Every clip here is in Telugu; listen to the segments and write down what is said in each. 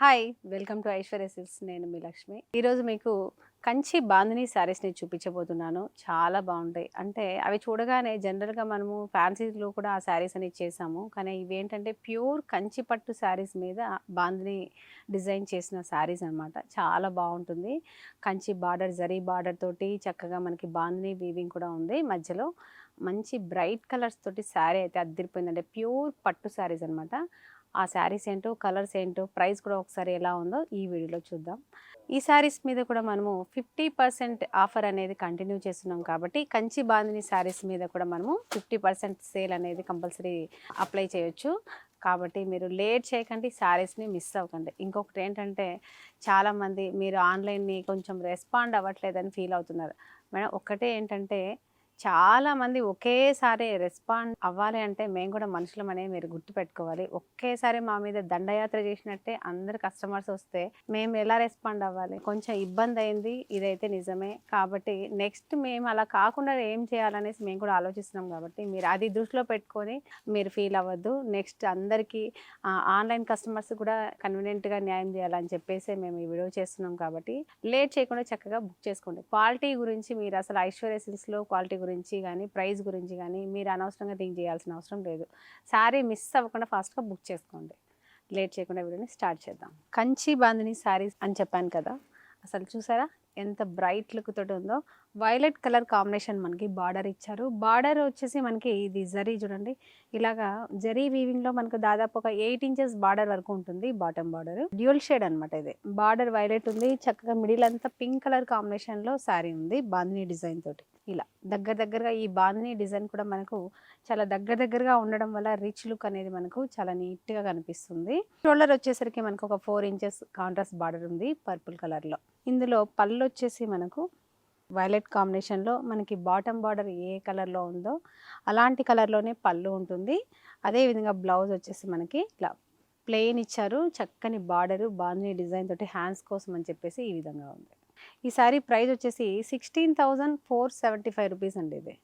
Hi welcome to Aishwarya silks నేను మీ లక్ష్మి. ఈరోజు మీకు కంచి బాందిని శారీస్ని చూపించబోతున్నాను. చాలా బాగుంటాయి. అంటే అవి చూడగానే జనరల్గా మనము ఫ్యాన్సీలో కూడా ఆ శారీస్ అనేది చేసాము కానీ ఇవి ఏంటంటే ప్యూర్ కంచి పట్టు శారీస్ మీద బాందిని డిజైన్ చేసిన శారీస్ అనమాట చాలా బాగుంటుంది. కంచి బార్డర్ జరీ బార్డర్ తోటి చక్కగా మనకి బాందిని వీవింగ్ కూడా ఉంది మధ్యలో. మంచి బ్రైట్ కలర్స్ తోటి శారీ అయితే అద్దరిపోయిందంటే ప్యూర్ పట్టు శారీస్ అనమాట ఆ శారీస్ ఏంటో కలర్స్ ఏంటో ప్రైస్ కూడా ఒకసారి ఎలా ఉందో ఈ వీడియోలో చూద్దాం. ఈ శారీస్ మీద కూడా మనము ఫిఫ్టీ పర్సెంట్ ఆఫర్ అనేది కంటిన్యూ చేస్తున్నాం కాబట్టి కంచి బాందిని శారీస్ మీద కూడా మనము ఫిఫ్టీ పర్సెంట్ సేల్ అనేది కంపల్సరీ అప్లై చేయొచ్చు. కాబట్టి మీరు లేట్ చేయకండి శారీస్ని మిస్ అవ్వకండి. ఇంకొకటి ఏంటంటే చాలామంది మీరు ఆన్లైన్ని కొంచెం రెస్పాండ్ అవ్వట్లేదని ఫీల్ అవుతున్నారు. మేడం ఒక్కటే ఏంటంటే చాలామంది ఒకేసారి రెస్పాండ్ అవ్వాలి అంటే మేము కూడా మనుషులమనే మీరు గుర్తుపెట్టుకోవాలి. ఒకేసారి మా మీద దండయాత్ర చేసినట్టే అందరు కస్టమర్స్ వస్తే మేము ఎలా రెస్పాండ్ అవ్వాలి? కొంచెం ఇబ్బంది అయింది ఇదైతే నిజమే. కాబట్టి నెక్స్ట్ మేము అలా కాకుండా ఏం చేయాలనేసి మేము కూడా ఆలోచిస్తున్నాం కాబట్టి మీరు అది దృష్టిలో పెట్టుకొని మీరు ఫీల్ అవ్వద్దు. నెక్స్ట్ అందరికీ ఆన్లైన్ కస్టమర్స్ కూడా కన్వీనియంట్గా న్యాయం చేయాలని చెప్పేసి మేము ఈ వీడియో చేస్తున్నాం కాబట్టి లేట్ చేయకుండా చక్కగా బుక్ చేసుకోండి. క్వాలిటీ గురించి మీరు అసలు ఐశ్వర్య సిల్స్లో క్వాలిటీ గురించి గురించి కానీ ప్రైస్ గురించి కానీ మీరు అనవసరంగా థింక్ చేయాల్సిన అవసరం లేదు. శారీ మిస్ అవ్వకుండా ఫాస్ట్గా బుక్ చేసుకోండి. లేట్ చేయకుండా వీడియోని స్టార్ట్ చేద్దాం. కంచి బాందిని శారీస్ అని చెప్పాను కదా అసలు చూసారా? ఎంత బ్రైట్ లుక్ తోటి ఉందో. వైలెట్ కలర్ కాంబినేషన్ మనకి బార్డర్ ఇచ్చారు. బార్డర్ వచ్చేసి మనకి ఇది జరీ చూడండి. ఇలాగా జరీ వీవింగ్లో మనకు దాదాపు ఒక ఎయిట్ ఇంచెస్ బార్డర్ వరకు ఉంటుంది బాటమ్ బార్డర్. డ్యూల్ షేడ్ అనమాట ఇది. బార్డర్ వైలెట్ ఉంది. చక్కగా మిడిల్ అంతా పింక్ కలర్ కాంబినేషన్లో శారీ ఉంది బాందిని డిజైన్ తోటి. ఇలా దగ్గర దగ్గరగా ఈ బాందిని డిజైన్ కూడా మనకు చాలా దగ్గర దగ్గరగా ఉండడం వల్ల రిచ్ లుక్ అనేది మనకు చాలా నీట్గా కనిపిస్తుంది. షోల్డర్ వచ్చేసరికి మనకు ఒక ఫోర్ ఇంచెస్ కాంట్రాస్ట్ బార్డర్ ఉంది పర్పుల్ కలర్లో. ఇందులో పళ్ళు వచ్చేసి మనకు వైలెట్ కాంబినేషన్లో మనకి బాటమ్ బార్డర్ ఏ కలర్లో ఉందో అలాంటి కలర్లోనే పళ్ళు ఉంటుంది. అదేవిధంగా బ్లౌజ్ వచ్చేసి మనకి ఇట్లా ప్లెయిన్ ఇచ్చారు చక్కని బార్డరు బాగుంది డిజైన్ తోటి హ్యాండ్స్ కోసం అని చెప్పేసి ఈ విధంగా ఉంది. ఈ శారీ ప్రైస్ వచ్చేసి sixteen thousand four seventy five rupees అండి ఇది.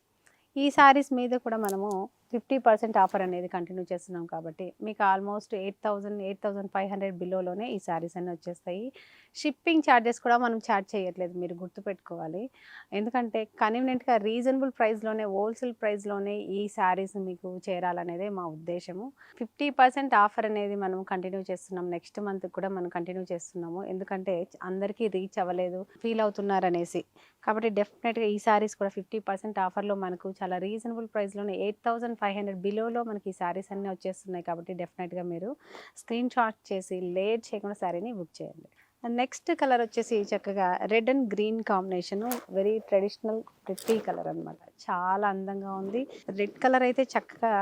ఈ శారీస్ మీద కూడా మనము ఫిఫ్టీ పర్సెంట్ ఆఫర్ అనేది కంటిన్యూ చేస్తున్నాం కాబట్టి మీకు almost eight thousand eight thousand five hundred బిలోలోనే ఈ శారీస్ అన్నీ వచ్చేస్తాయి. షిప్పింగ్ ఛార్జెస్ కూడా మనం ఛార్జ్ చేయట్లేదు మీరు గుర్తుపెట్టుకోవాలి. ఎందుకంటే కన్వీనియంట్గా రీజనబుల్ ప్రైస్లోనే హోల్సేల్ ప్రైస్లోనే ఈ శారీస్ మీకు చేరాలనేదే మా ఉద్దేశము. ఫిఫ్టీ పర్సెంట్ ఆఫర్ అనేది మనం కంటిన్యూ చేస్తున్నాం. నెక్స్ట్ మంత్ కూడా మనం కంటిన్యూ చేస్తున్నాము. ఎందుకంటే అందరికీ రీచ్ అవ్వలేదు ఫీల్ అవుతున్నారనేసి. కాబట్టి డెఫినెట్గా ఈ శారీస్ కూడా ఫిఫ్టీ పర్సెంట్ ఆఫర్లో మనకు చాలా రీజనబుల్ ప్రైస్లోనే ఎయిట్ థౌజండ్ ఫైవ్ హండ్రెడ్ బిలోలో మనకి ఈ శారీస్ అన్నీ వచ్చేస్తున్నాయి కాబట్టి డెఫినెట్గా మీరు స్క్రీన్ షాట్ చేసి లేట్ చేయకుండా శారీని బుక్ చేయండి. నెక్స్ట్ కలర్ వచ్చేసి చక్కగా red and green combination very traditional pretty colour అన్నమాట. చాలా అందంగా ఉంది. రెడ్ కలర్ అయితే చక్కగా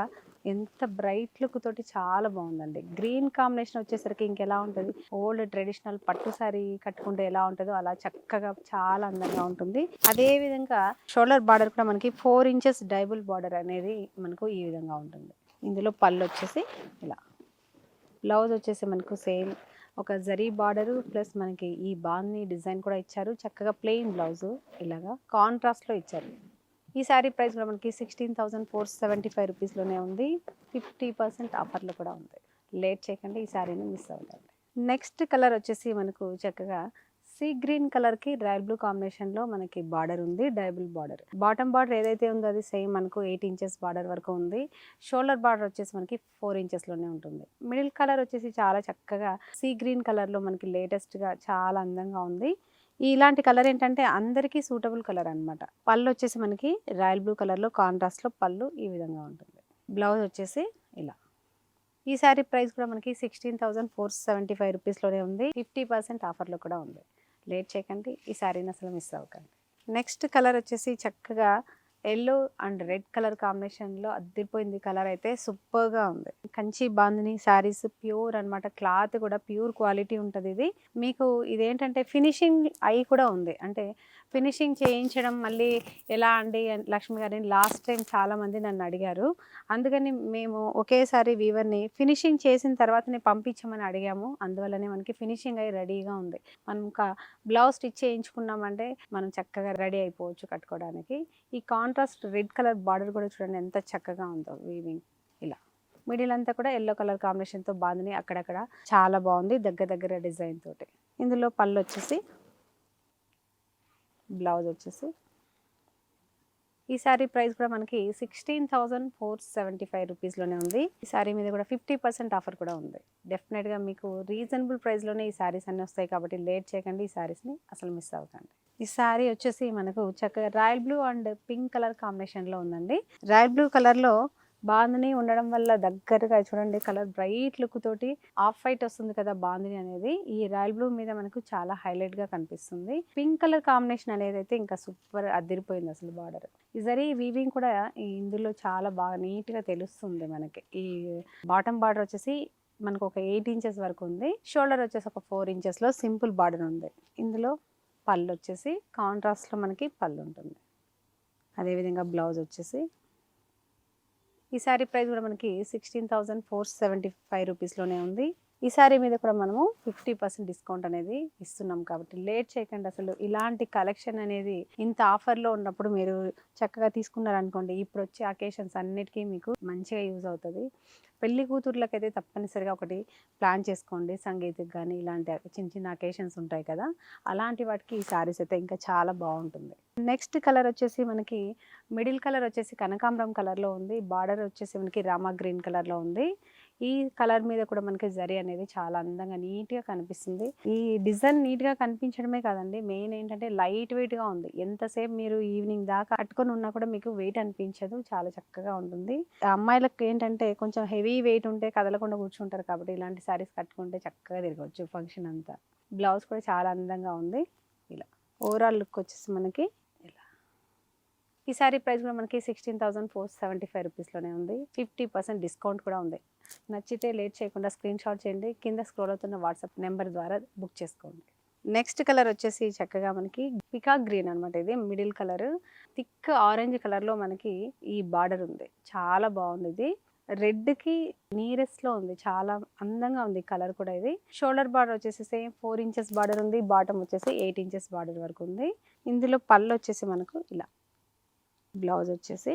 ఎంత బ్రైట్ లుక్ తోటి చాలా బాగుందండి. గ్రీన్ కాంబినేషన్ వచ్చేసరికి ఇంకెలా ఉంటుంది? ఓల్డ్ ట్రెడిషనల్ పట్టు సారీ కట్టుకుంటే ఎలా ఉంటుందో అలా చక్కగా చాలా అందంగా ఉంటుంది. అదే విధంగా షోల్డర్ బార్డర్ కూడా మనకి ఫోర్ ఇంచెస్ డైబుల్ బార్డర్ అనేది మనకు ఈ విధంగా ఉంటుంది. ఇందులో పళ్ళు వచ్చేసి ఇలా. బ్లౌజ్ వచ్చేసి మనకు సేమ్ ఒక జరీ బార్డరు ప్లస్ మనకి ఈ బాంది డిజైన్ కూడా ఇచ్చారు. చక్కగా ప్లెయిన్ బ్లౌజు ఇలాగా కాంట్రాస్ట్లో ఇచ్చారు. ఈ శారీ ప్రైస్ కూడా మనకి sixteen thousand four seventy five రూపీస్లోనే ఉంది. ఫిఫ్టీ పర్సెంట్ ఆఫర్లో కూడా ఉంది. లేట్ చేయకండి ఈ శారీని మిస్ అవ్వకండి. నెక్స్ట్ కలర్ వచ్చేసి మనకు చక్కగా సీ గ్రీన్ కలర్కి రాయల్ బ్లూ కాంబినేషన్లో మనకి బార్డర్ ఉంది డైబుల్ బార్డర్ బాటమ్ బార్డర్ ఏదైతే ఉందో అది సేమ్ మనకు ఎయిట్ ఇంచెస్ బార్డర్ వరకు ఉంది. షోల్డర్ బార్డర్ వచ్చేసి మనకి ఫోర్ ఇంచెస్లోనే ఉంటుంది. మిడిల్ కలర్ వచ్చేసి చాలా చక్కగా సీ గ్రీన్ కలర్లో మనకి లేటెస్ట్గా చాలా అందంగా ఉంది. ఇలాంటి కలర్ ఏంటంటే అందరికీ సూటబుల్ కలర్ అనమాట పళ్ళు వచ్చేసి మనకి రాయల్ బ్లూ కలర్లో కాంట్రాస్ట్లో పళ్ళు ఈ విధంగా ఉంటుంది. బ్లౌజ్ వచ్చేసి ఇలా. ఈ శారీ ప్రైస్ కూడా మనకి sixteen thousand four seventy five రూపీస్లోనే ఉంది. ఫిఫ్టీ పర్సెంట్ ఆఫర్లో కూడా ఉంది. లేట్ చేయకండి ఈ శారీని అసలు మిస్ అవ్వకండి. నెక్స్ట్ కలర్ వచ్చేసి చక్కగా ఎల్లో అండ్ రెడ్ కలర్ కాంబినేషన్లో అద్దరిపోయింది కలర్ అయితే సూపర్గా ఉంది. కంచి బాందిని శారీస్ ప్యూర్ అన్నమాట. క్లాత్ కూడా ప్యూర్ క్వాలిటీ ఉంటుంది ఇది. మీకు ఇదేంటంటే ఫినిషింగ్ అయి కూడా ఉంది. అంటే ఫినిషింగ్ చేయించడం మళ్ళీ ఎలా అండి లక్ష్మి గారిని లాస్ట్ టైం చాలామంది నన్ను అడిగారు. అందుకని మేము ఒకేసారి వీవర్ని ఫినిషింగ్ చేసిన తర్వాతనే పంపించమని అడిగాము. అందువల్లనే మనకి ఫినిషింగ్ అయి రెడీగా ఉంది. మనం ఒక బ్లౌజ్ స్టిచ్ చేయించుకున్నామంటే మనం చక్కగా రెడీ అయిపోవచ్చు కట్టుకోవడానికి. ఈ కాంట్రాస్ట్ రెడ్ కలర్ బార్డర్ కూడా చూడండి ఎంత చక్కగా ఉందో వీవింగ్ ఇలా. మిడిల్ అంతా కూడా ఎల్లో కలర్ కాంబినేషన్తో బాగుంది. అక్కడక్కడ చాలా బాగుంది దగ్గర దగ్గర డిజైన్ తోటి. ఇందులో పళ్ళు వచ్చేసి బ్లౌజ్ వచ్చేసి ఈ శారీ ప్రైస్ కూడా మనకి sixteen thousand four seventy five రూపీస్లోనే ఉంది. ఈ శారీ మీద కూడా ఫిఫ్టీ పర్సెంట్ ఆఫర్ కూడా ఉంది. డెఫినెట్గా మీకు రీజనబుల్ ప్రైస్లోనే ఈ శారీస్ అన్నీ వస్తాయి కాబట్టి లేట్ చేయకండి ఈ శారీస్ని అసలు మిస్ అవ్వకండి. ఈ శారీ వచ్చేసి మనకు చక్కగా royal blue and pink colour కాంబినేషన్లో ఉందండి. రాయల్ బ్లూ కలర్లో బాందిని ఉండడం వల్ల దగ్గరగా చూడండి కలర్ బ్రైట్ లుక్ తోటి ఆఫ్ వైట్ వస్తుంది కదా బాందిని అనేది. ఈ రాయల్ బ్లూ మీద మనకు చాలా హైలైట్గా కనిపిస్తుంది. పింక్ కలర్ కాంబినేషన్ అనేది అయితే ఇంకా సూపర్ అదిరిపోయింది అసలు బార్డర్. ఈ జరీ వీవింగ్ కూడా ఇందులో చాలా బాగా నీట్గా తెలుస్తుంది మనకి. ఈ బాటమ్ బార్డర్ వచ్చేసి మనకు ఒక ఎయిట్ ఇంచెస్ వరకు ఉంది. షోల్డర్ వచ్చేసి ఒక ఫోర్ ఇంచెస్లో సింపుల్ బార్డర్ ఉంది. ఇందులో పళ్ళు వచ్చేసి కాంట్రాస్ట్లో మనకి పళ్ళు ఉంటుంది. అదేవిధంగా బ్లౌజ్ వచ్చేసి ఈ శారీ ప్రైస్ కూడా మనకి sixteen thousand four seventy five రూపీస్లోనే ఉంది. ఈ శారీ మీద కూడా మనము ఫిఫ్టీ పర్సెంట్ డిస్కౌంట్ అనేది ఇస్తున్నాం కాబట్టి లేట్ చేయకండి అసలు. ఇలాంటి కలెక్షన్ అనేది ఇంత ఆఫర్లో ఉన్నప్పుడు మీరు చక్కగా తీసుకున్నారనుకోండి ఇప్పుడు వచ్చే అకేషన్స్ అన్నిటికీ మీకు మంచిగా యూజ్ అవుతుంది. పెళ్ళి కూతుర్లకైతే తప్పనిసరిగా ఒకటి ప్లాన్ చేసుకోండి. సంగీతకి కానీ ఇలాంటి చిన్న చిన్న అకేషన్స్ ఉంటాయి కదా అలాంటి వాటికి ఈ శారీస్ అయితే ఇంకా చాలా బాగుంటుంది. నెక్స్ట్ కలర్ వచ్చేసి మనకి మిడిల్ కలర్ వచ్చేసి కనకాంబరం కలర్లో ఉంది. బార్డర్ వచ్చేసి మనకి రామా గ్రీన్ కలర్లో ఉంది. ఈ కలర్ మీద కూడా మనకి జరీ అనేది చాలా అందంగా నీట్గా కనిపిస్తుంది. ఈ డిజైన్ నీట్గా కనిపించడమే కాదండి మెయిన్ ఏంటంటే లైట్ వెయిట్గా ఉంది. ఎంతసేపు మీరు ఈవినింగ్ దాకా కట్టుకొని ఉన్నా కూడా మీకు వెయిట్ అనిపించదు చాలా చక్కగా ఉంటుంది. అమ్మాయిలకు ఏంటంటే కొంచెం హెవీ వెయిట్ ఉంటే కదలకుండా కూర్చుంటారు కాబట్టి ఇలాంటి శారీస్ కట్టుకుంటే చక్కగా తిరగవచ్చు ఫంక్షన్ అంతా. బ్లౌజ్ కూడా చాలా అందంగా ఉంది. ఇలా ఓవరాల్ లుక్ వచ్చేసి మనకి ఈ సారీ ప్రైస్ కూడా మనకి sixteen thousand four seventy five రూపీస్లోనే ఉంది. ఫిఫ్టీ పర్సెంట్ డిస్కౌంట్ కూడా ఉంది. నచ్చితే లేట్ చేయకుండా స్క్రీన్ షాట్ చేయండి. కింద స్క్రోల్ అవుతున్న వాట్సాప్ నెంబర్ ద్వారా బుక్ చేసుకోండి. నెక్స్ట్ కలర్ వచ్చేసి చక్కగా మనకి పికాక్ గ్రీన్ అనమాట ఇది మిడిల్ కలర్. థిక్ ఆరెంజ్ కలర్లో మనకి ఈ బార్డర్ ఉంది. చాలా బాగుంది ఇది. రెడ్కి నీరెస్ట్లో ఉంది. చాలా అందంగా ఉంది కలర్ కూడా ఇది. షోల్డర్ బార్డర్ వచ్చేసి సేమ్ ఫోర్ ఇంచెస్ బార్డర్ ఉంది. బాటమ్ వచ్చేసి ఎయిట్ ఇంచెస్ బార్డర్ వరకు ఉంది. ఇందులో పళ్ళు వచ్చేసి మనకు ఇలా. బ్లౌజ్ వచ్చేసి.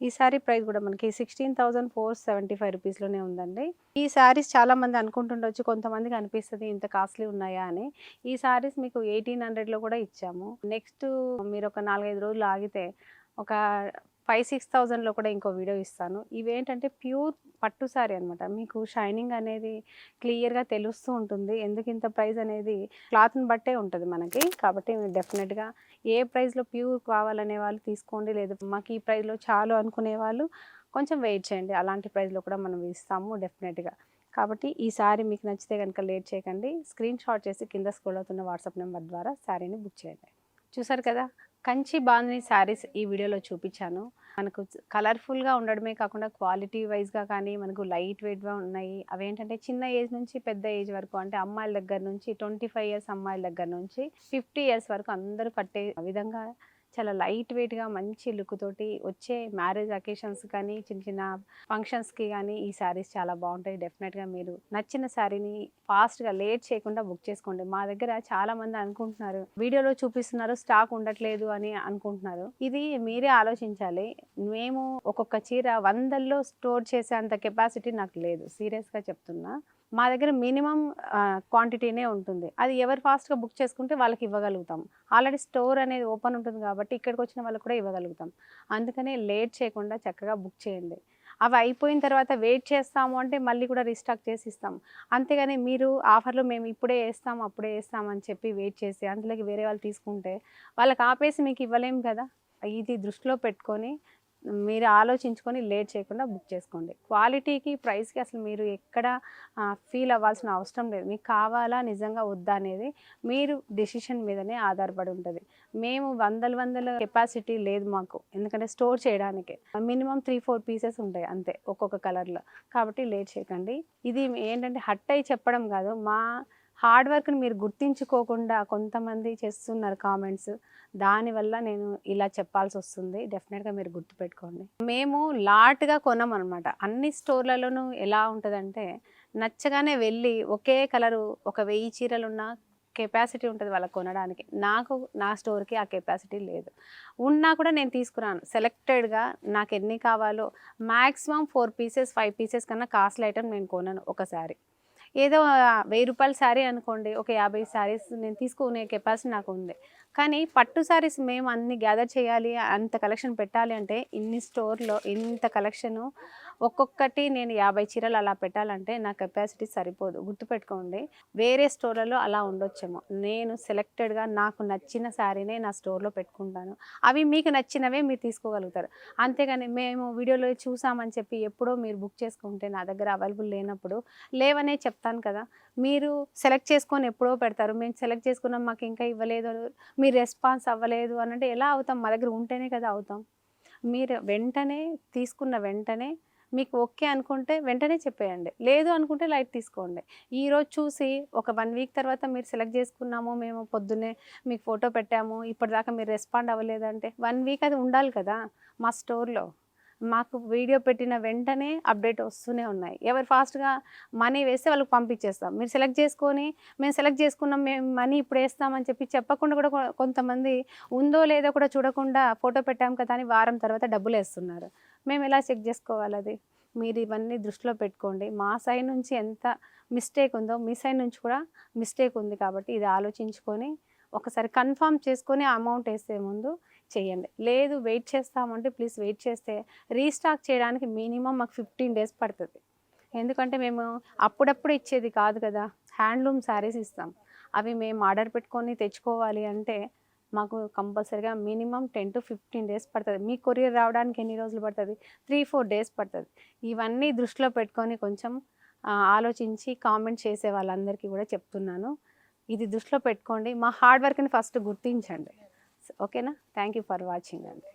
ఈ శారీ ప్రైస్ కూడా మనకి sixteen thousand four seventy five రూపీస్లోనే ఉందండి. ఈ శారీస్ చాలామంది అనుకుంటుండొచ్చు కొంతమందికి అనిపిస్తుంది ఇంత కాస్ట్లీ ఉన్నాయా అని. ఈ శారీస్ మీకు ఎయిటీన్ హండ్రెడ్లో కూడా ఇచ్చాము. నెక్స్ట్ మీరు ఒక నాలుగైదు రోజులు ఆగితే ఒక ఫైవ్ సిక్స్ థౌజండ్లో కూడా ఇంకో వీడియో ఇస్తాను. ఇవేంటంటే ప్యూర్ పట్టు శారీ అనమాట మీకు షైనింగ్ అనేది క్లియర్గా తెలుస్తూ ఉంటుంది. ఎందుకు ఇంత ప్రైస్ అనేది క్లాత్ని బట్టే ఉంటుంది మనకి. కాబట్టి డెఫినెట్గా ఏ ప్రైస్లో ప్యూర్ కావాలనే వాళ్ళు తీసుకోండి. లేదా మాకు ఈ ప్రైస్లో చాలు అనుకునే వాళ్ళు కొంచెం వెయిట్ చేయండి. అలాంటి ప్రైస్లో కూడా మనం ఇస్తాము డెఫినెట్గా. కాబట్టి ఈ శారీ మీకు నచ్చితే కనుక లేట్ చేయకండి. స్క్రీన్ షాట్ చేసి కింద స్క్రోల్ అవుతున్న వాట్సాప్ నెంబర్ ద్వారా శారీని బుక్ చేయండి. చూసారు కదా? కంచి బాందిని శారీస్ ఈ వీడియోలో చూపించాను. మనకు కలర్ఫుల్గా ఉండడమే కాకుండా క్వాలిటీ వైజ్గా కానీ మనకు లైట్ వెయిట్గా ఉన్నాయి. అవేంటంటే చిన్న ఏజ్ నుంచి పెద్ద ఏజ్ వరకు అంటే అమ్మాయిల దగ్గర నుంచి ట్వంటీ ఫైవ్ ఇయర్స్ అమ్మాయిల దగ్గర నుంచి ఫిఫ్టీ ఇయర్స్ వరకు అందరూ కట్టే విధంగా చాలా లైట్ వెయిట్గా మంచి లుక్ తోటి వచ్చే మ్యారేజ్ అకేషన్స్ కానీ చిన్న చిన్న ఫంక్షన్స్కి కానీ ఈ శారీస్ చాలా బాగుంటాయి. డెఫినెట్గా మీరు నచ్చిన శారీని ఫాస్ట్గా లేట్ చేయకుండా బుక్ చేసుకోండి. మా దగ్గర చాలా మంది అనుకుంటున్నారు వీడియోలో చూపిస్తున్నారు స్టాక్ ఉండట్లేదు అని అనుకుంటున్నారు. ఇది మీరే ఆలోచించాలి. మేము ఒక్కొక్క చీర వందల్లో స్టోర్ చేసే అంత కెపాసిటీ నాకు లేదు. సీరియస్గా చెప్తున్నా. మా దగ్గర మినిమం క్వాంటిటీనే ఉంటుంది. అది ఎవరు ఫాస్ట్గా బుక్ చేసుకుంటే వాళ్ళకి ఇవ్వగలుగుతాం. ఆల్రెడీ స్టోర్ అనేది ఓపెన్ ఉంటుంది కాబట్టి ఇక్కడికి వచ్చిన వాళ్ళకి కూడా ఇవ్వగలుగుతాం. అందుకనే లేట్ చేయకుండా చక్కగా బుక్ చేయండి. అవి అయిపోయిన తర్వాత వెయిట్ చేస్తాము అంటే మళ్ళీ కూడా రీస్టాక్ చేసి ఇస్తాం. అంతేగాని మీరు ఆఫర్లో మేము ఇప్పుడే వేస్తాం అప్పుడే వేస్తాం అని చెప్పి వెయిట్ చేసి అందులోకి వేరే వాళ్ళు తీసుకుంటే వాళ్ళకి ఆపేసి మీకు ఇవ్వలేము కదా? ఇది దృష్టిలో పెట్టుకొని మీరు ఆలోచించుకొని లేట్ చేయకుండా బుక్ చేసుకోండి. క్వాలిటీకి ప్రైస్కి అసలు మీరు ఎక్కడ ఫీల్ అవ్వాల్సిన అవసరం లేదు. మీకు కావాలా నిజంగా వద్దా అనేది మీరు డెసిషన్ మీదనే ఆధారపడి ఉంటుంది. మేము వందల వందల కెపాసిటీ లేదు మాకు. ఎందుకంటే స్టోర్ చేయడానికి. మినిమం త్రీ ఫోర్ పీసెస్ ఉంటాయి అంతే ఒక్కొక్క కలర్లో. కాబట్టి లేట్ చేయకండి. ఇది ఏంటంటే హట్ అయి చెప్పడం కాదు. మా హార్డ్ వర్క్ని మీరు గుర్తించుకోకుండా కొంతమంది చేస్తున్నారు కామెంట్స్. దానివల్ల నేను ఇలా చెప్పాల్సి వస్తుంది. డెఫినెట్గా మీరు గుర్తుపెట్టుకోండి. మేము లాట్గా కొనం అన్ని స్టోర్లలోనూ ఎలా ఉంటుందంటే నచ్చగానే వెళ్ళి ఒకే కలరు ఒక వెయ్యి చీరలున్నా కెపాసిటీ ఉంటుంది వాళ్ళకి కొనడానికి. నాకు నా స్టోర్కి ఆ కెపాసిటీ లేదు. ఉన్నా కూడా నేను తీసుకురాను. సెలెక్టెడ్గా నాకు ఎన్ని కావాలో maximum four pieces five pieces కన్నా కాస్ట్లీ ఐటమ్ నేను కొనను ఒకసారి. ఏదో వెయ్యి రూపాయల శారీ అనుకోండి ఒక యాభై శారీస్ నేను తీసుకునే కెపాసిటీ నాకు ఉంది. కానీ పట్టు శారీస్ మేము అన్ని గ్యాదర్ చేయాలి అంత కలెక్షన్ పెట్టాలి అంటే ఇన్ని స్టోర్లో ఇంత కలెక్షను ఒక్కొక్కటి నేను యాభై చీరలు అలా పెట్టాలంటే నా కెపాసిటీ సరిపోదు. గుర్తుపెట్టుకోండి వేరే స్టోర్లలో అలా ఉండొచ్చేమో. నేను సెలెక్టెడ్గా నాకు నచ్చిన శారీనే నా స్టోర్లో పెట్టుకుంటాను. అవి మీకు నచ్చినవే మీరు తీసుకోగలుగుతారు. అంతేగాని మేము వీడియోలో చూసామని చెప్పి ఎప్పుడో మీరు బుక్ చేసుకుంటే నా దగ్గర అవైలబుల్ లేనప్పుడు లేవనే చెప్తాను కదా. మీరు సెలెక్ట్ చేసుకొని ఎప్పుడో పెడతారు. మేము సెలెక్ట్ చేసుకున్నాం మాకు ఇంకా ఇవ్వలేదు మీరు రెస్పాన్స్ అవ్వలేదు అని అంటే ఎలా అవుతాం? మా దగ్గర ఉంటేనే కదా అవుతాం. మీరు వెంటనే తీసుకున్న వెంటనే మీకు ఓకే అనుకుంటే వెంటనే చెప్పేయండి. లేదు అనుకుంటే లైట్ తీసుకోండి. ఈరోజు చూసి ఒక వన్ వీక్ తర్వాత మీరు సెలెక్ట్ చేసుకున్నాము మేము పొద్దున్నే మీకు ఫోటో పెట్టాము ఇప్పటిదాకా మీరు రెస్పాండ్ అవ్వలేదంటే వన్ వీక్ అది ఉండాలి కదా మా స్టోర్లో. మాకు వీడియో పెట్టిన వెంటనే అప్డేట్ వస్తూనే ఉన్నాయి. ఎవరు ఫాస్ట్గా మనీ వేస్తే వాళ్ళకి పంపించేస్తాం. మీరు సెలెక్ట్ చేసుకొని మేము సెలెక్ట్ చేసుకున్నాం మేము మనీ ఇప్పుడు వేస్తామని చెప్పి చెప్పకుండా కూడా కొంతమంది ఉందో లేదో కూడా చూడకుండా ఫోటో పెట్టాం కదా అని వారం తర్వాత డబ్బులు వేస్తున్నారు. మేము ఎలా చెక్ చేసుకోవాలి అది? మీరు ఇవన్నీ దృష్టిలో పెట్టుకోండి. మా సైడ్ నుంచి ఎంత మిస్టేక్ ఉందో మీ సైడ్ నుంచి కూడా మిస్టేక్ ఉంది కాబట్టి ఇది ఆలోచించుకొని ఒకసారి కన్ఫర్మ్ చేసుకొని అమౌంట్ వేసే ముందు చేయండి. లేదు వెయిట్ చేస్తామంటే ప్లీజ్ వెయిట్ చేస్తే రీస్టాక్ చేయడానికి మినిమం మాకు ఫిఫ్టీన్ డేస్ పడుతుంది. ఎందుకంటే మేము అప్పుడప్పుడు ఇచ్చేది కాదు కదా హ్యాండ్లూమ్ శారీస్ ఇస్తాం. అవి మేము ఆర్డర్ పెట్టుకొని తెచ్చుకోవాలి అంటే మాకు కంపల్సరీగా minimum ten to fifteen days పడుతుంది. మీ కొరియర్ రావడానికి ఎన్ని రోజులు పడుతుంది? త్రీ ఫోర్ డేస్ పడుతుంది. ఇవన్నీ దృష్టిలో పెట్టుకొని కొంచెం ఆలోచించి కామెంట్ చేసే వాళ్ళందరికీ కూడా చెప్తున్నాను. ఇది దృష్టిలో పెట్టుకోండి. మా హార్డ్ వర్క్ని ఫస్ట్ గుర్తించండి. ఓకేనా? థ్యాంక్ యూ ఫర్ వాచింగ్ అండి